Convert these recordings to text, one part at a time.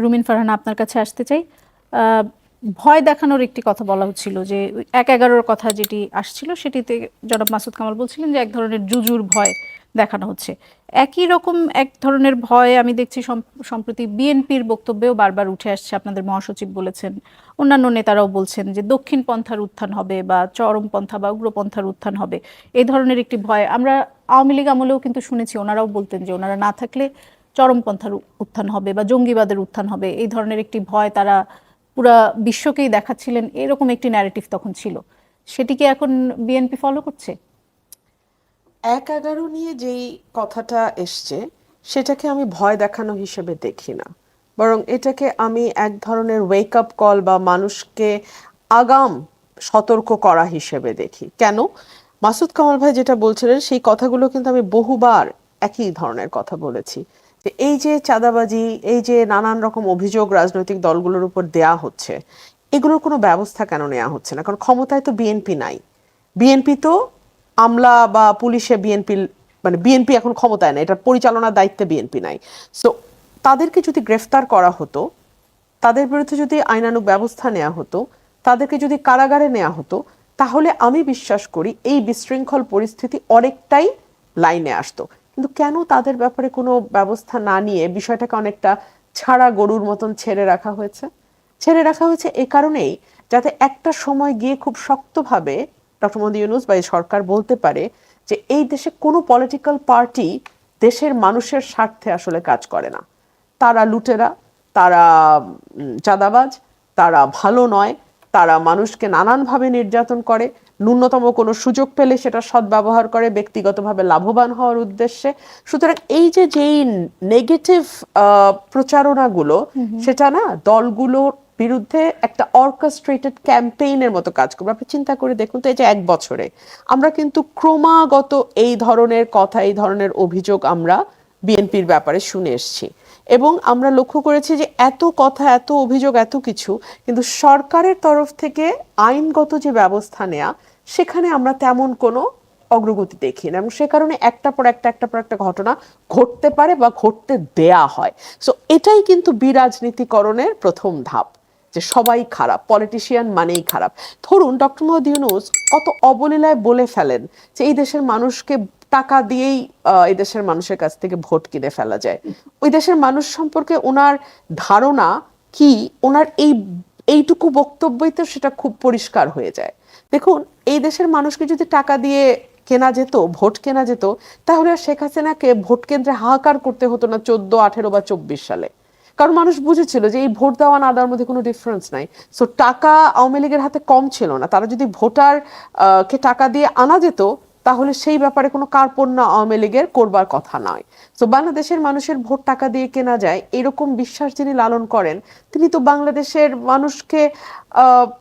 রুমিন ফারহানা আপনার কাছে আসতে চাই। ভয় দেখানোর একটি কথা বলা হচ্ছিল যে, এক এগারোর কথা যেটি আসছিল সেটিতে জনাব মাসুদ কামাল বলছিলেন যে, এক ধরনের জুজুর ভয় দেখানো হচ্ছে। একই রকম এক ধরনের ভয় আমি দেখছি সম- সম্প্রতি বিএনপির বক্তব্যেও বারবার উঠে আসছে। আপনাদের মহাসচিব বলেছেন, অন্যান্য নেতারাও বলছেন যে, দক্ষিণ পন্থার উত্থান হবে বা চরমপন্থা বা উগ্রপন্থার উত্থান হবে। এই ধরনের একটি ভয় আমরা আওয়ামী লীগ আমলেও কিন্তু শুনেছি। ওনারাও বলতেন যে, ওনারা না থাকলে চরমপন্থার উত্থান হবে বা জঙ্গিবাদের উত্থান হবে, এই ধরনের একটি ভয় তারা পুরা বিশ্বকেই দেখাচ্ছিলেন, এরকম একটি ন্যারেটিভ তখন ছিল। সেটি কি এখন বিএনপি ফলো করছে? এক এগারো নিয়ে যেই কথাটা এসছে, সেটাকে আমি ভয় দেখানো হিসেবে দেখি না। বরং এটাকে আমি এক ধরনের ওয়েক আপ কল বা মানুষকে আগাম সতর্ক করা হিসেবে দেখি। কেন? মাসুদ কামাল ভাই যেটা বলছিলেন, সেই কথাগুলো কিন্তু আমি বহুবার একই ধরনের কথা বলেছি। যে এই যে চাঁদাবাজি, এই যে নানান রকম অভিযোগ রাজনৈতিক দলগুলোর উপর দেয়া হচ্ছে, এগুলোর কোনো ব্যবস্থা কেন নেওয়া হচ্ছে না? কারণ ক্ষমতায় তো বিএনপি নাই। বিএনপি তো আমলা বা পুলিশে বিএনপি মানে বিএনপি এখন ক্ষমতায় নাই। এটা পরিচালনার দায়িত্বে বিএনপি নাই। সো তাদেরকে যদি গ্রেফতার করা হতো, তাদের বিরুদ্ধে যদি আইনানুগ ব্যবস্থা নেওয়া হতো, তাদেরকে যদি কারাগারে নেওয়া হতো, তাহলে আমি বিশ্বাস করি এই বিশৃঙ্খল পরিস্থিতি অনেকটাই লাইনে আসতো। কিন্তু কেন তাদের ব্যাপারে কোনো ব্যবস্থা না নিয়ে বিষয়টাকে অনেকটা ছাড়া গরুর মতন ছেড়ে রাখা হয়েছে? ছেড়ে রাখা হয়েছে এ কারণেই যাতে একটা সময় গিয়ে খুব শক্তভাবে ডক্টর মোদী ইউনুস বা এই সরকার বলতে পারে যে এই দেশে কোনো পলিটিক্যাল পার্টি দেশের মানুষের স্বার্থে আসলে কাজ করে না। তারা লুটেরা, তারা চাঁদাবাজ, তারা ভালো নয়, তারা মানুষকে নানানভাবে নির্যাতন করে ন্যূনতম কোনো সুযোগ পেলে সেটা সদ্ব্যবহার করে ব্যক্তিগতভাবে লাভবান হওয়ার উদ্দেশ্যে। সুতরাং এই যে যেই নেগেটিভ প্রচারণাগুলো সেটা না দলগুলোর বিরুদ্ধে একটা অর্কেস্ট্রেটেড ক্যাম্পেইনের মতো কাজ করবে। আপনি চিন্তা করে দেখুন তো এই যে এক বছরে আমরা কিন্তু ক্রমাগত এই ধরনের কথা এই ধরনের অভিযোগ আমরা বিএনপির ব্যাপারে শুনে এসেছি। এবং আমরা লক্ষ্য করেছি যে এত কথা এত অভিযোগ এত কিছু কিন্তু সরকারের তরফ থেকে আইনগত যে ব্যবস্থা নেয়া সেখানে আমরা তেমন কোনো অগ্রগতি দেখি না। এবং সে কারণে একটা পর একটা একটা পর একটা ঘটনা ঘটতে পারে বা ঘটতে দেয়া হয়। সো এটাই কিন্তু বিরাজনীতিকরণের প্রথম ধাপ, যে সবাই খারাপ পলিটিশিয়ান মানেই খারাপ। ধরুন ডক্টর মোহাম্মদ ইউনুস কত অবলীলায় বলে ফেলেন যে এই দেশের মানুষকে টাকা দিয়েই এই দেশের মানুষের কাছ থেকে ভোট কিনে ফেলা যায়। ওই দেশের মানুষ সম্পর্কে ওনার ধারণা কি? ওনার এই এইটুকু বক্তব্যই তো সেটা খুব পরিষ্কার হয়ে যায়। দেখুন, এই দেশের মানুষকে যদি টাকা দিয়ে কেনা যেত, ভোট কেনা যেত, তাহলে আর শেখ হাসিনাকে ভোট কেন্দ্রে হাহাকার করতে হতো না চোদ্দ, আঠেরো বা চব্বিশ সালে। কারণ মানুষ বুঝেছিল যে এই ভোট দেওয়া না দেওয়ার মধ্যে কোনো ডিফারেন্স নাই। সো টাকা আওয়ামী লীগের হাতে কম ছিল না। তারা যদি ভোটার কে টাকা দিয়ে আনা যেত তাহলে সেই ব্যাপারে কোনো কার্পণ্য আওয়ামী লীগের করবার কথা নয়। তো বাংলাদেশের মানুষের ভোট টাকা দিয়ে কেনা যায়, এরকম বিশ্বাস যিনি লালন করেন, তিনি তো বাংলাদেশের মানুষকে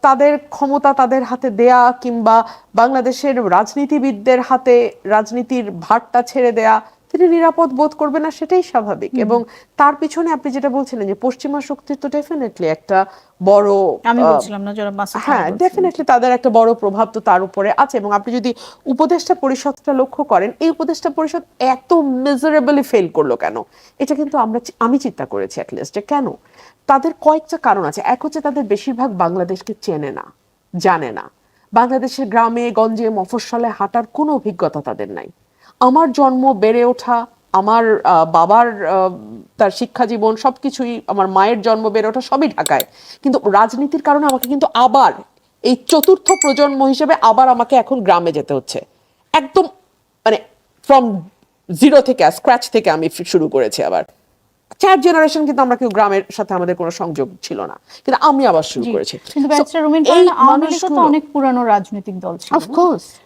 তাদের ক্ষমতা তাদের হাতে দেয়া কিংবা বাংলাদেশের রাজনীতিবিদদের হাতে রাজনীতির ভারটা ছেড়ে দেয়া তিনি নিরাপদ বোধ করবে না সেটাই স্বাভাবিক। এবং তার পিছনে আপনি যেটা বলছিলেন যে পশ্চিমা শক্তির তো ডেফিনেটলি একটা বড় আমি বলছিলাম না যারা হ্যাঁ ডেফিনেটলি তাদের একটা বড় প্রভাব তো তার উপরে আছে। এবং আপনি যদি উপদেষ্টা পরিষদটা লক্ষ্য করেন এই উপদেষ্টা পরিষদ এত মেজারেবলি ফেল করল কেন? এটা কিন্তু আমরা আমি চিন্তা করেছি অ্যাটলিস্ট যে কেন? তাদের কয়েকটা কারণ আছে। এক হচ্ছে তাদের বেশিরভাগ বাংলাদেশকে চেনে না জানে না। বাংলাদেশের গ্রামে গঞ্জে মফস্বলে হাঁটার কোনো অভিজ্ঞতা তাদের নাই। আমার জন্ম বেড়ে ওঠা, আমার বাবার তার শিক্ষা জীবন সব কিছুই আমার মায়ের জন্ম বেড়ে ওঠা সবই ঢাকায়। কিন্তু রাজনীতির কারণে আমাকে কিন্তু আবার এই চতুর্থ প্রজন্ম হিসেবে আবার আমাকে এখন গ্রামে যেতে হচ্ছে। একদম মানে ফ্রম জিরো থেকে স্ক্র্যাচ থেকে আমি শুরু করেছি আবার। চার জেনারেশন কিন্তু আমরা কেউ গ্রামের সাথে আমাদের কোনো সংযোগ ছিল না। কিন্তু আমি আবার শুরু। করেছি। কিন্তু ব্যারিস্টার রুমিন আওয়ামী লীগও তো অনেক পুরানো রাজনৈতিক দল ছিল Of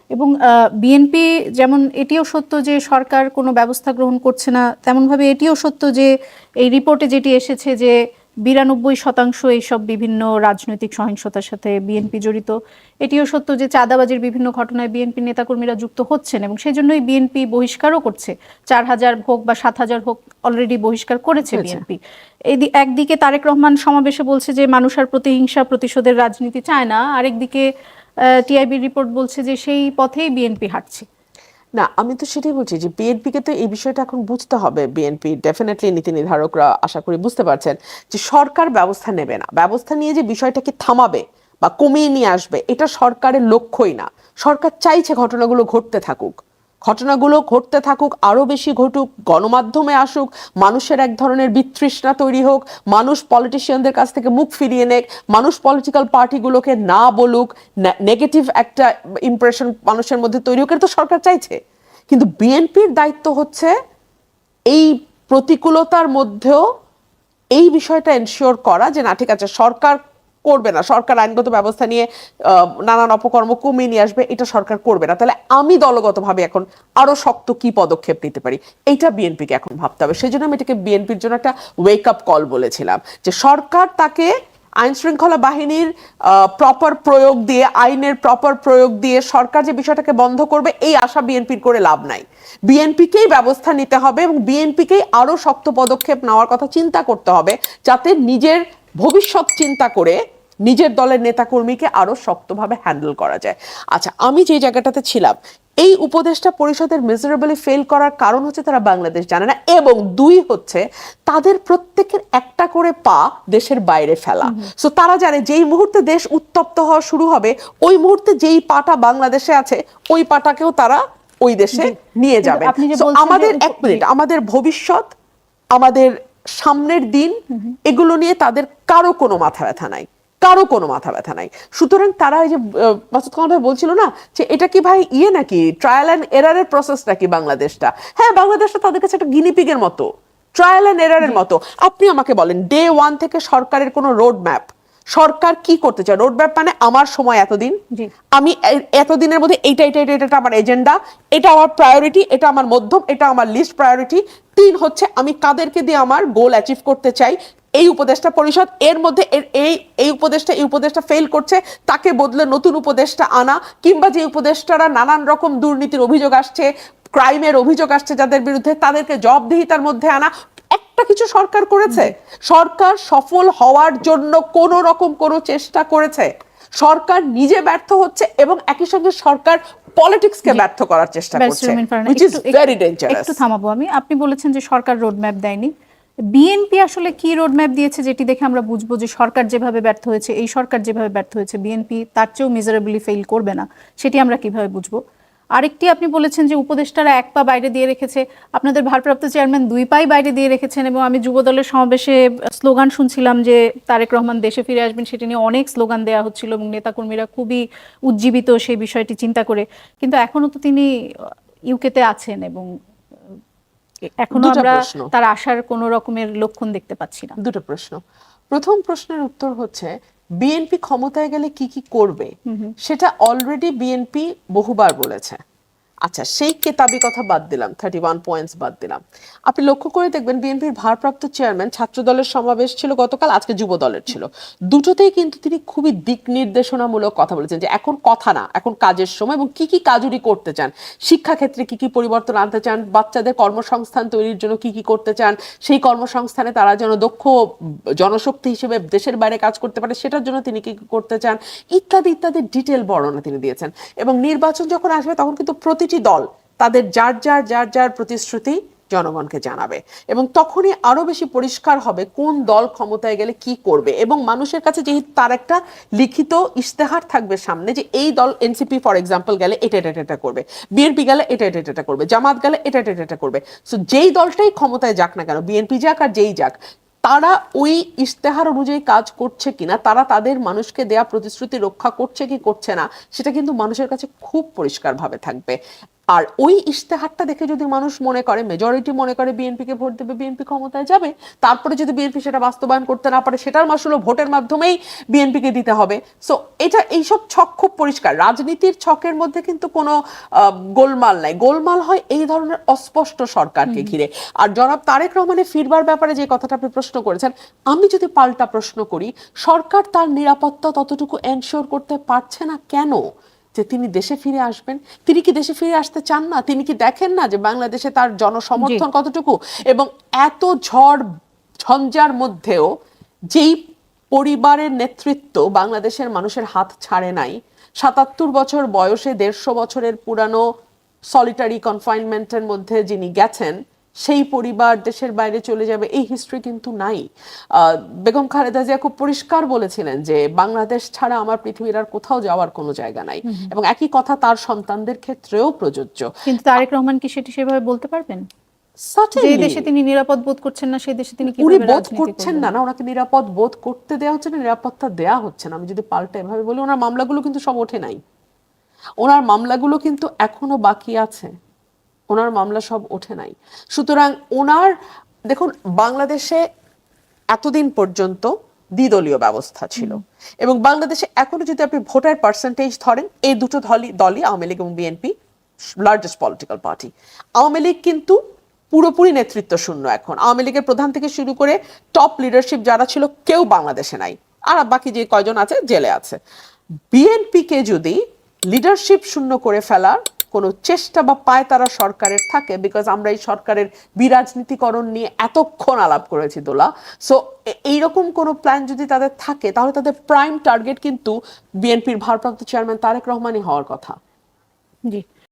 এবং বিএনপি যেমন এটিও সত্য যে সরকার কোনো ব্যবস্থা গ্রহণ করছে না তেমনভাবে এটিও সত্য যে এই রিপোর্টে যেটি এসেছে যে বিরানব্বই শতাংশ এইসব বিভিন্ন রাজনৈতিক সহিংসতার সাথে বিএনপি জড়িত। এটিও সত্য যে চাঁদাবাজির বিভিন্ন ঘটনায় বিএনপি নেতাকর্মীরা যুক্ত হচ্ছেন এবং সেজন্যই বিএনপি বহিষ্কারও করছে। চার হাজার হোক বা সাত হাজার হোক অলরেডি বহিষ্কার করেছে বিএনপি। এই একদিকে তারেক রহমান সমাবেশে বলছে যে মানুষ আর প্রতিহিংসা প্রতিশোধের রাজনীতি চায় না। আরেকদিকে টিআইবির রিপোর্ট বলছে যে সেই পথেই বিএনপি হাঁটছে। না, আমি তো সেটাই বলছি যে বিএনপিকে তো এই বিষয়টা এখন বুঝতে হবে। বিএনপি ডেফিনেটলি নীতি নির্ধারকরা আশা করি বুঝতে পারছেন যে সরকার ব্যবস্থা নেবে না। ব্যবস্থা নিয়ে যে বিষয়টাকে থামাবে বা কমিয়ে নিয়ে আসবে, এটা সরকারের লক্ষ্যই না। সরকার চাইছে ঘটনাগুলো ঘটতে থাকুক। ঘটনাগুলো ঘটতে থাকুক আরও বেশি ঘটুক, গণমাধ্যমে আসুক, মানুষের এক ধরনের বিতৃষ্ণা তৈরি হোক, মানুষ পলিটিশিয়ানদের কাছ থেকে মুখ ফিরিয়ে নেক, মানুষ পলিটিক্যাল পার্টিগুলোকে না বলুক নেগেটিভ একটা ইমপ্রেশন মানুষের মধ্যে তৈরি হোক, এটা তো সরকার চাইছে। কিন্তু বিএনপির দায়িত্ব হচ্ছে এই প্রতিকূলতার মধ্যেও এই বিষয়টা এনশিওর করা যে, না, ঠিক আছে, সরকার করবে না। সরকার আইনগত ব্যবস্থা নিয়ে নানান অপকর্ম কমিয়ে নিয়ে আসবে, এটা সরকার করবে না। তাহলে আমি দলগতভাবে এখন আরও শক্ত কি পদক্ষেপ নিতে পারি? এইটা বিএনপিকে এখন ভাবতে হবে। সেই জন্য আমি এটাকে বিএনপির জন্য একটা ওয়েক আপ কল বলেছিলাম যে সরকার তাকে আইন শৃঙ্খলা বাহিনীর প্রপার প্রয়োগ দিয়ে, আইনের প্রপার প্রয়োগ দিয়ে সরকার যে বিষয়টাকে বন্ধ করবে, এই আশা বিএনপির করে লাভ নাই। বিএনপিকেই ব্যবস্থা নিতে হবে এবং বিএনপিকেই আরও শক্ত পদক্ষেপ নেওয়ার কথা চিন্তা করতে হবে যাতে নিজের ভবিষ্যৎ চিন্তা করে নিজের দলের নেতাকর্মীকে আরও শক্তভাবে হ্যান্ডেল করা যায়। আচ্ছা আমি যে জায়গাটাতে ছিলাম এই উপদেষ্টা পরিষদের মেজারেবলি ফেল করার কারণ হচ্ছে তারা বাংলাদেশ জানে না এবং দুই হচ্ছে তাদের প্রত্যেকের একটা করে পা দেশের বাইরে ফেলা। সো তারা জানে যেই মুহূর্তে দেশ উত্তপ্ত হওয়া শুরু হবে ওই মুহূর্তে যেই পাটা বাংলাদেশে আছে ওই পাটাকেও তারা ওই দেশে নিয়ে যাবে। আমাদের এক মিনিট আমাদের ভবিষ্যৎ আমাদের সামনের দিন এগুলো নিয়ে তাদের কারও কোনো মাথা ব্যথা নাই। কারও কোনো মাথা ব্যথা নাই। সুতরাং তারা এই যে মাসুদ কামাল ভাই বলছিল না, যে এটা কি ভাই ইয়ে নাকি? ট্রায়াল অ্যান্ড এরারের প্রসেস নাকি বাংলাদেশটা? হ্যাঁ বাংলাদেশটা তাদের কাছে একটা গিনিপিগের মতো। ট্রায়াল অ্যান্ড এরারের মতো। আপনি আমাকে বলেন ডে ওয়ান থেকে সরকারের কোনো রোড ম্যাপ সরকার কি করতে চায়? রোড ম্যাপ মানে আমার সময় এতদিন। আমি এতদিনের মধ্যে এইটা এটা এটা এটা আমার এজেন্ডা এটা আমার প্রায়োরিটি এটা আমার মধ্যম এটা আমার লিস্ট প্রায়োরিটি তিন হচ্ছে আমি কাদেরকে দিয়ে আমার গোল অ্যাচিভ করতে চাই। এই উপদেষ্টা পরিষদ এর মধ্যে এর- এই এই উপদেষ্টা এই উপদেষ্টা ফেল করছে তাকে বদলে নতুন উপদেষ্টা আনা কিংবা যে উপদেষ্টারা নানান রকম দুর্নীতির অভিযোগ আসছে ক্রাইমের অভিযোগ আসছে যাদের বিরুদ্ধে তাদেরকে জবাবদিহিতার মধ্যে আনা একটা কিছু সরকার করেছে? সরকার সফল হওয়ার জন্য কোন রকম কোনো চেষ্টা করেছে? সরকার নিজে ব্যর্থ হচ্ছে এবং একই সঙ্গে সরকার পলিটিক্সকে ব্যর্থ করার চেষ্টা করছে একটু- একটু থামাবো আমি। আপনি বলেছেন যে সরকার রোডম্যাপ দেয়নি। বিএনপি আসলে কি রোডম্যাপ দিয়েছে যেটি দেখে আমরা বুঝব যে সরকার যেভাবে ব্যর্থ হয়েছে এই সরকার যেভাবে ব্যর্থ হয়েছে বিএনপি তার চেয়েও মেজারেবলি ফেল করবে না সেটি আমরা কীভাবে বুঝব? আরেকটি আপনি বলেছেন যে উপদেষ্টারা এক পা বাইরে দিয়ে রেখেছে। আপনাদের ভারপ্রাপ্ত চেয়ারম্যান দুই পাই বাইরে দিয়ে রেখেছেন এবং আমি যুবদলের সমাবেশে স্লোগান শুনছিলাম যে তারেক রহমান দেশে ফিরে আসবেন সেটি নিয়ে অনেক স্লোগান দেওয়া হচ্ছিল এবং নেতাকর্মীরা খুবই উজ্জীবিত সেই বিষয়টি চিন্তা করে। কিন্তু এখনও তো তিনি ইউকেতে আছেন এবং এখনও আমরা তার আসার কোনো রকমের লক্ষণ দেখতে পাচ্ছি না। দুটো প্রশ্ন। প্রথম প্রশ্নের উত্তর হচ্ছে বিএনপি ক্ষমতায় গেলে কি কি করবে? সেটা অলরেডি বিএনপি বহুবার বলেছে। আচ্ছা সেই কেতাবি কথা বাদ দিলাম থার্টি ওয়ান পয়েন্টস বাদ দিলাম। আপনি লক্ষ্য করে দেখবেন বিএনপির ভারপ্রাপ্ত চেয়ারম্যান ছাত্র দলের সমাবেশ ছিল গতকাল, আজকে যুব দলের ছিল। দুটোতেই কিন্তু তিনি খুবই দিক নির্দেশনামূলক কথা বলেছেন যে এখন কথা না, এখন কাজের সময় এবং কি কি কাজ উনি করতে চান, শিক্ষাক্ষেত্রে কি কি পরিবর্তন আনতে চান, বাচ্চাদের কর্মসংস্থান তৈরির জন্য কি কি করতে চান, সেই কর্মসংস্থানে তারা যেন দক্ষ জনশক্তি হিসেবে দেশের বাইরে কাজ করতে পারে, সেটার জন্য তিনি কি কি করতে চান, ইত্যাদি ইত্যাদি ডিটেল বর্ণনা তিনি দিয়েছেন। এবং নির্বাচন যখন আসবে, তখন কিন্তু প্রতিটি দল তাদের যার যার যার যার প্রতিশ্রুতি জনগণকে জানাবে। এবং তখনই আরও বেশি পরিষ্কার হবে কোন দল ক্ষমতায় গেলে কি করবে। এবং মানুষের কাছে যেহেতু তার একটা লিখিত ইশতেহার থাকবে সামনে যে এই দল এনসিপি ফর এক্সাম্পল গেলে এটা এটা এটা, করবে। বিএনপি গেলে এটা এটা এটা, করবে। জামাত গেলে এটা এটা, এটা করবে। সো যেই দলটাই ক্ষমতায় যাক না কেন বিএনপি যাক আর যেই যাক তারা ওই ইশতেহার অনুযায়ী কাজ করছে কিনা, তারা তাদের মানুষকে দেয়া প্রতিশ্রুতি রক্ষা করছে কি করছে না, সেটা কিন্তু মানুষের কাছে খুব পরিষ্কারভাবে থাকবে। আর ওই ইশতেহারটা দেখে যদি মানুষ মনে করে মেজরিটি মনে করে বিএনপিকে ভোট দেবে বিএনপি ক্ষমতায় যাবে তারপরে যদি বিএনপি সেটা বাস্তবায়ন করতে না পারে সেটার মাসুল ভোটের মাধ্যমেই বিএনপিকে দিতে হবে। সো এটা এইসব ছক খুব পরিষ্কার। রাজনীতির ছকের মধ্যে কিন্তু কোনো গোলমাল নাই। গোলমাল হয় এই ধরনের অস্পষ্ট সরকারকে ঘিরে। আর জনাব তারেক রহমানের ফিরবার ব্যাপারে যে কথাটা আপনি প্রশ্ন করেছেন আমি যদি পাল্টা প্রশ্ন করি সরকার তার নিরাপত্তা ততটুকু এনশিওর করতে পারছে না কেন? যে তিনি দেশে ফিরে আসবেন। তিনি কি দেশে ফিরে আসতে চান না? তিনি কি দেখেন না যে বাংলাদেশে তার জনসমর্থন কতটুকু? এবং এত ঝড় ঝঞ্ঝার মধ্যেও যেই পরিবারের নেতৃত্ব বাংলাদেশের মানুষের হাত ছাড়ে নাই সাতাত্তর বছর বয়সে দেড়শো বছরের পুরানো সলিটারি কনফাইনমেন্টের মধ্যে যিনি গেছেন সেই পরিবার দেশের বাইরে চলে যাবে এই হিস্ট্রি কিন্তু নাই। বেগম খালেদা জিয়া খুব পরিষ্কার বলেছিলেন যে বাংলাদেশ ছাড়া আমার পৃথিবীর আর কোথাও যাওয়ার কোনো জায়গা নাই। এবং একই কথা তার সন্তানদের ক্ষেত্রেও প্রযোজ্য। কিন্তু তারেক রহমান কি সেটি সেভাবে বলতে পারবেন? যে দেশে তিনি নিরাপদ বোধ করছেন না সেই দেশে তিনি উনি বোধ করছেন না না ওনাকে নিরাপদ বোধ করতে দেওয়া হচ্ছে না নিরাপত্তা দেওয়া হচ্ছে না। আমি যদি পাল্টা এভাবে বলি ওনার মামলাগুলো কিন্তু সব ওঠে নাই। ওনার মামলাগুলো কিন্তু এখনও বাকি আছে। ওনার মামলা সব ওঠে নাই। সুতরাং ওনার দেখুন বাংলাদেশে এতদিন পর্যন্ত দ্বিদলীয় ব্যবস্থা ছিল। এবং বাংলাদেশে এখনও যদি আপনি ভোটার পার্সেন্টেজ ধরেন এই দুটো দলই দলই আওয়ামী লীগ এবং BNP largest political party Awami League কিন্তু পুরোপুরি নেতৃত্ব শূন্য এখন। আওয়ামী লীগের প্রধান থেকে শুরু করে টপ লিডারশিপ যারা ছিল কেউ বাংলাদেশে নাই। আর বাকি যে কয়জন আছে জেলে আছে। বিএনপিকে যদি লিডারশিপ শূন্য করে ফেলার কোনো চেষ্টা বা পায় তারা সরকারের থাকে বিকজ আমরা এই সরকারের বিরাজনীতিকরণ নিয়ে এতক্ষণ আলাপ করেছি দোলা। সো এইরকম কোনো প্ল্যান যদি তাদের থাকে, তাহলে তাদের প্রাইম টার্গেট কিন্তু বিএনপির ভারপ্রাপ্ত চেয়ারম্যান তারেক রহমানই হওয়ার কথা। জি।